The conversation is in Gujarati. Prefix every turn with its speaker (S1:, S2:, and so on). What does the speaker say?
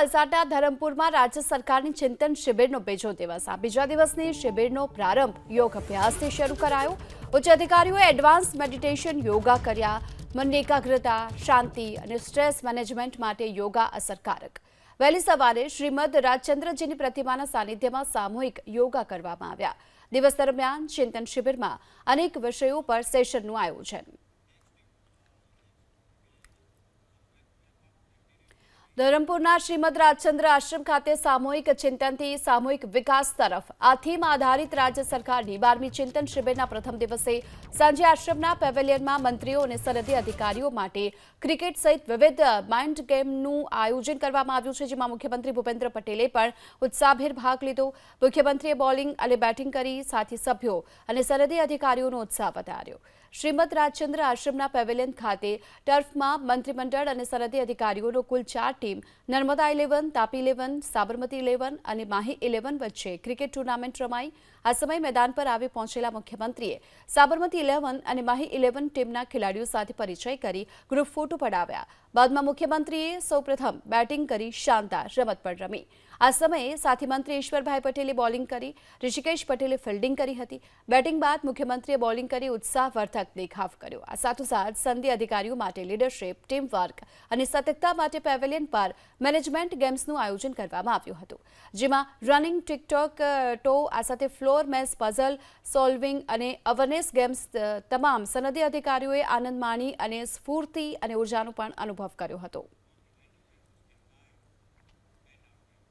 S1: વલસાડના ધરમપુરમાં રાજ્ય સરકારની ચિંતન શિબિરનો બીજો દિવસ. આ બીજા દિવસની શિબિરનો પ્રારંભ યોગ અભ્યાસથી શરૂ કરાયો. ઉચ્ચ અધિકારીઓએ એડવાન્સ મેડિટેશન યોગા કર્યા. મનની એકાગ્રતા, શાંતિ અને સ્ટ્રેસ મેનેજમેન્ટ માટે યોગા અસરકારક. વહેલી સવારે શ્રીમદ રાજચંદ્રજીની પ્રતિમાના સાનિધ્યમાં સામૂહિક યોગા કરવામાં આવ્યા. દિવસ દરમિયાન ચિંતન શિબિરમાં અનેક વિષયો પર સેશનનું આયોજન. ધરમપુરના શ્રીમદ રાજચંદ્ર આશ્રમ ખાતે સામૂહિક ચિંતનથી સામૂહિક વિકાસ તરફ આ થીમ આધારિત રાજ્ય સરકારની બારમી ચિંતન શિબિરના પ્રથમ દિવસે સાંજે આશ્રમના પેવેલિયનમાં મંત્રીઓ અને સરહદી અધિકારીઓ માટે ક્રિકેટ સહિત વિવિધ માઇન્ડ ગેમનું આયોજન કરવામાં આવ્યું છે, જેમાં મુખ્યમંત્રી ભૂપેન્દ્ર પટેલે પણ ઉત્સાહભેર ભાગ લીધો. મુખ્યમંત્રીએ બોલિંગ અને બેટિંગ કરી, સાથી સભ્યો અને સરહદી અધિકારીઓનો ઉત્સાહ વધાર્યો. શ્રીમદ રાજચંદ્ર આશ્રમના પેવેલિયન ખાતે ટર્ફમાં મંત્રીમંડળ અને સરહદી અધિકારીઓનો કુલ ચાર team Narmada eleven Tapi eleven Sabarmati eleven અને માહી ઇલેવન વચ્ચે ક્રિકેટ ટુર્નામેન્ટ રમાઈ. આ સમય મેદાન પર આવી પહોંચેલા મુખ્યમંત્રીએ સાબરમતી ઇલેવન અને માહી ઇલેવન ટીમના ખેલાડીઓ સાથે પરિચય કરી ગ્રુપ ફોટો પડાવ્યા. બાદમાં મુખ્યમંત્રીએ સૌપ્રથમ બેટિંગ કરી શાનદાર રમત પણ રમી. આ સમયે સાથી મંત્રી ઈશ્વરભાઈ પટેલે બોલિંગ કરી, ઋષિકેશ પટેલે ફિલ્ડિંગ કરી હતી. બેટિંગ બાદ મુખ્યમંત્રીએ બોલિંગ કરી ઉત્સાહવર્ધક દેખાવ કર્યો. આ સાથોસાથ સંધિ અધિકારીઓ માટે લીડરશીપ ટીમ વર્ક અને સતર્કતા માટે પેવેલિયન પર મેનેજમેન્ટ ગેમ્સનું આયોજન કરવામાં આવ્યું હતું. જેમાં રનિંગ, ટિકટોક ટો, આ સાથે ફ્લોર મેસ, પઝલ, સોલ્વિંગ અને અવેરનેસ ગેમ્સ તમામ સનદી અધિકારીઓએ આનંદ માણી અને સ્ફૂર્તિ અને ઉર્જાનો પણ અનુભવ કર્યો હતો.